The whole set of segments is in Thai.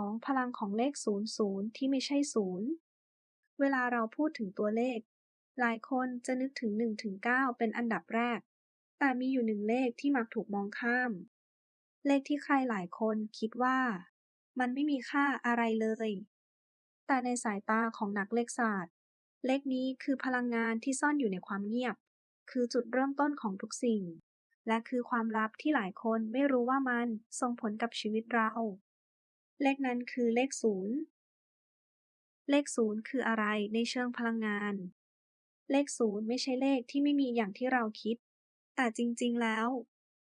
2 พลังของเลข 00 ที่ไม่ใช่ 0 เวลาเราพูดถึงตัวเลข หลายคนจะนึกถึง1ถึง9เป็นอันดับแรก แต่มีอยู่หนึ่งเลขที่มักถูกมองข้าม เลขที่ใครหลายคนคิดว่า มันไม่มีค่าอะไรเลย แต่ในสายตาของนักเลขศาสตร์ เลขนี้คือพลังงานที่ซ่อนอยู่ในความเงียบ คือจุดเริ่มต้นของทุกสิ่งและคือความลับที่หลายคนไม่รู้ว่ามันส่งผลกับชีวิตเรา เลขนั้นคือเลขศูนย์เลขศูนย์คืออะไรในเชิงพลังงาน เลขศูนย์ไม่ใช่เลขที่ไม่มีอย่างที่เราคิด แต่จริงๆแล้ว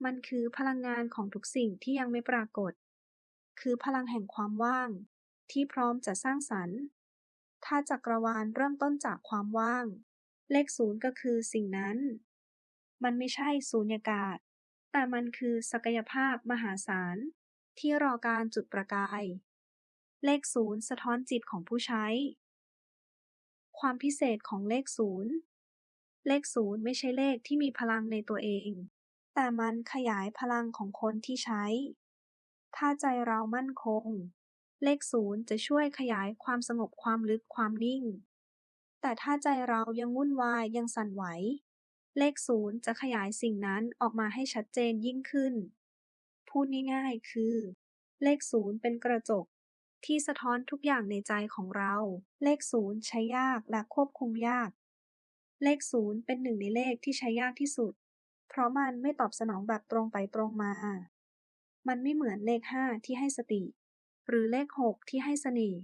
มันคือพลังงานของทุกสิ่งที่ยังไม่ปรากฏ คือพลังแห่งความว่าง ที่พร้อมจะสร้างสรรค์ ถ้าจักรวาลเริ่มต้นจากความว่าง เลขศูนย์ก็คือสิ่งนั้น มันไม่ใช่สูญญากาศ แต่มันคือศักยภาพมหาศาล ที่รอการจุดประกาย เลขศูนย์สะท้อนจิตของผู้ใช้ ความพิเศษของเลขศูนย์เลขศูนย์ไม่ใช่เลขที่มีพลังในตัวเอง แต่มันขยายพลังของคนที่ใช้ ถ้าใจเรามั่นคง เลขศูนย์จะช่วยขยายความสงบความลึกความนิ่ง แต่ถ้าใจเรายังวุ่นวายยังสั่นไหว เลขศูนย์จะขยายสิ่งนั้นออกมาให้ชัดเจนยิ่งขึ้น พูดง่ายๆ คือ เลขศูนย์เป็นกระจก ที่สะท้อนทุกอย่างในใจของเรา เลขศูนย์ใช้ยากและควบคุมยาก เลขศูนย์เป็นหนึ่งในเลขที่ใช้ยากที่สุด เพราะมันไม่ตอบสนองแบบตรงไปตรงมา มันไม่เหมือนเลข5ที่ให้สติ หรือเลข6ที่ให้เสน่ห์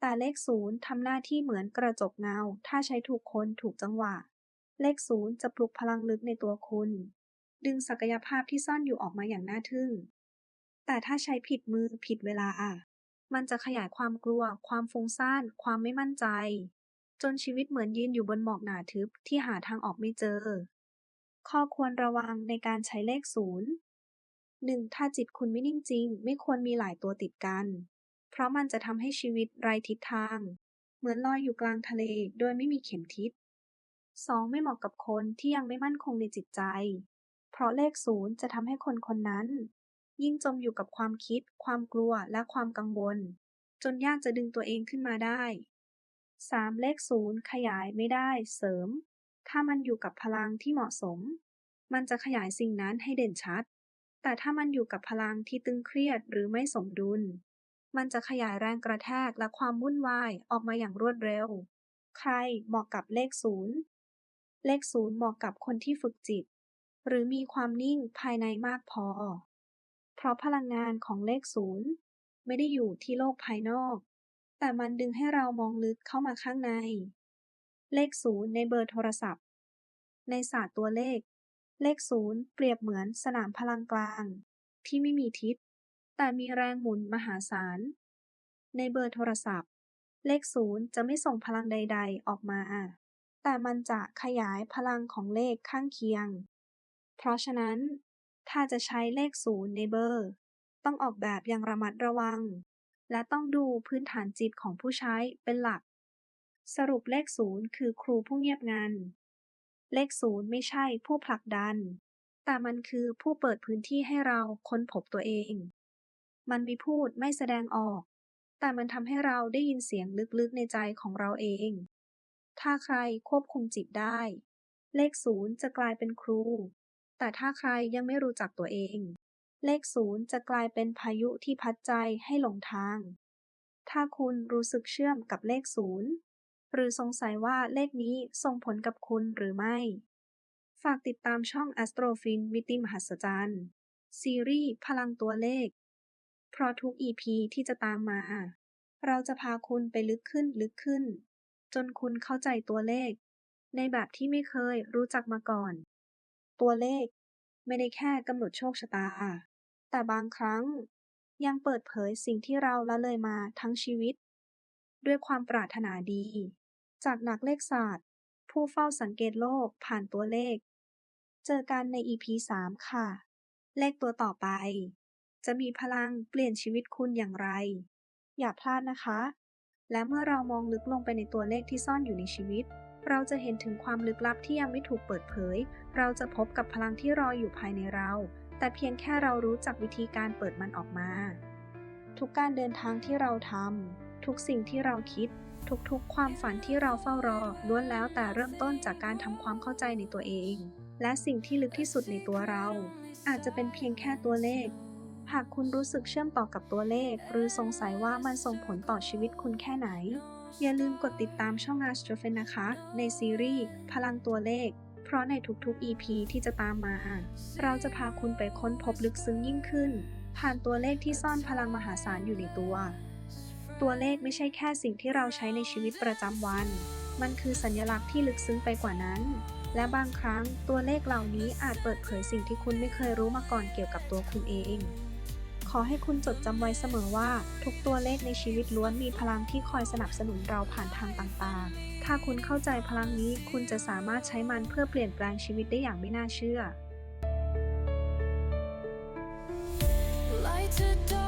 แต่เลขศูนย์ทำหน้าที่เหมือนกระจกเงา ถ้าใช้ถูกคนถูกจังหวะ เลขศูนย์จะปลุกพลังลึกในตัวคุณ ดึงศักยภาพที่ซ่อนอยู่ออกมาอย่างน่าทึ่ง แต่ถ้าใช้ผิดมือผิดเวลาอะ มันจะขยายความกลัว ความฟุ้งซ่าน ความไม่มั่นใจ จนชีวิตเหมือนยืนอยู่บนหมอกหนาทึบที่หาทางออกไม่เจอ ข้อควรระวังในการใช้เลขศูนย์ 1. ถ้าจิตคุณไม่นิ่งจริง ไม่ควรมีหลายตัวติดกัน เพราะมันจะทำให้ชีวิตไร้ทิศทาง เหมือนลอยอยู่กลางทะเลโดยไม่มีเข็มทิศ 2. ไม่เหมาะกับคนที่ยังไม่มั่นคงในจิตใจ เพราะเลขศูนย์จะทำให้คนคนนั้น ยิ่งจมอยู่กับความคิด ความกลัว และความกังวล จนยากจะดึงตัวเองขึ้นมาได้ 3. เลขศูนย์ขยายไม่ได้ เสริม ถ้ามันอยู่กับพลังที่เหมาะสม มันจะขยายสิ่งนั้นให้เด่นชัด แต่ถ้ามันอยู่กับพลังที่ตึงเครียดหรือไม่สมดุล มันจะขยายแรงกระแทกและความวุ่นวายออกมาอย่างรวดเร็ว ใครเหมาะกับเลขศูนย์เลขศูนย์เหมาะกับคนที่ฝึกจิต หรือมีความนิ่งภายในมากพอ เพราะพลังงานของเลขศูนย์ไม่ได้อยู่ที่โลกภายนอก แต่มันดึงให้เรามองลึกเข้ามาข้างใน เลขศูนย์ในเบอร์โทรศัพท์ ในศาสตร์ตัวเลข เลขศูนย์เปรียบเหมือนสนามพลังกลาง ที่ไม่มีทิศ แต่มีแรงหมุนมหาศาล ในเบอร์โทรศัพท์ เลขศูนย์จะไม่ส่งพลังใด ๆ ออกมา แต่มันจะขยายพลังของเลขข้างเคียง เพราะฉะนั้น ถ้าจะใช้เลขศูนย์ในเบอร์ ต้องออกแบบอย่างระมัดระวัง และต้องดูพื้นฐานจิตของผู้ใช้เป็นหลัก สรุปเลขศูนย์คือครูผู้เงียบงัน เลขศูนย์ไม่ใช่ผู้ผลักดัน แต่มันคือผู้เปิดพื้นที่ให้เราค้นพบตัวเอง มันไม่พูดไม่แสดงออก แต่มันทำให้เราได้ยินเสียงลึกๆในใจของเราเอง ถ้าใครควบคุมจิตได้ เลขศูนย์จะกลายเป็นครู แต่ถ้าใครยังไม่รู้จักตัวเอง เลขศูนย์จะกลายเป็นพายุที่พัดใจให้หลงทาง ถ้าคุณรู้สึกเชื่อมกับเลขศูนย์หรือสงสัยว่าเลขนี้ส่งผลกับคุณหรือไม่ ฝากติดตามช่อง Astrofin มิติมหัศจรรย์ ซีรีส์พลังตัวเลข เพราะทุก EP ที่จะตามมา เราจะพาคุณไปลึกขึ้นลึกขึ้น จนคุณเข้าใจตัวเลข ในแบบที่ไม่เคยรู้จักมาก่อน ตัวเลขไม่ได้แค่กำหนดโชคชะตาแต่บางครั้งยังเปิดเผยสิ่งที่เราละเลยมาทั้งชีวิต ด้วยความปรารถนาดี จากนักเลขศาสตร์ ผู้เฝ้าสังเกตโลกผ่านตัวเลข เจอกันใน EP 3 ค่ะ เลขตัวต่อไป จะมีพลังเปลี่ยนชีวิตคุณอย่างไร อย่าพลาดนะคะ และเมื่อเรามองลึกลงไปในตัวเลขที่ซ่อนอยู่ในชีวิต เราจะเห็นถึงความลึกลับที่ยังไม่ถูกเปิดเผย เราจะพบกับพลังที่รออยู่ภายในเรา แต่เพียงแค่เรารู้จักวิธีการเปิดมันออกมา ทุกการเดินทางที่เราทำ ทุกสิ่งที่เราคิด ทุกๆ ความฝันที่เราเฝ้ารอ ล้วนแล้วแต่เริ่มต้นจากการทำความเข้าใจในตัวเอง และสิ่งที่ลึกที่สุดในตัวเรา อาจจะเป็นเพียงแค่ตัวเลข หากคุณรู้สึกเชื่อมต่อกับตัวเลข หรือสงสัยว่ามันส่งผลต่อชีวิตคุณแค่ไหน อย่าลืมกดติดตามช่อง a s t r o p h e n นะคะ ในซีรีส์พลังตัวเลข เพราะในทุกๆ EP ที่จะตามมา เราจะพาคุณไปค้นพบลึกซึ้งยิ่งขึ้น ผ่านตัวเลขที่ซ่อนพลังมหาศาลอยู่ในตัว ตัวเลขไม่ใช่แค่สิ่งที่เราใช้ในชีวิตประจำวัน มันคือสัญลักษณ์ที่ลึกซึ้งไปกว่านั้น และบางครั้งตัวเลขเหล่านี้อาจเปิดเผยสิ่งที่คุณไม่เคยรู้มาก่อนเกี่ยวกับตัวคุณเอง ขอให้คุณจดจำไว้เสมอว่า ทุกตัวเลขในชีวิตล้วนมีพลังที่คอยสนับสนุนเราผ่านทางต่างๆ ถ้าคุณเข้าใจพลังนี้คุณจะสามารถใช้มันเพื่อเปลี่ยนแปลงชีวิตได้อย่างไม่น่าเชื่อ Light to dark,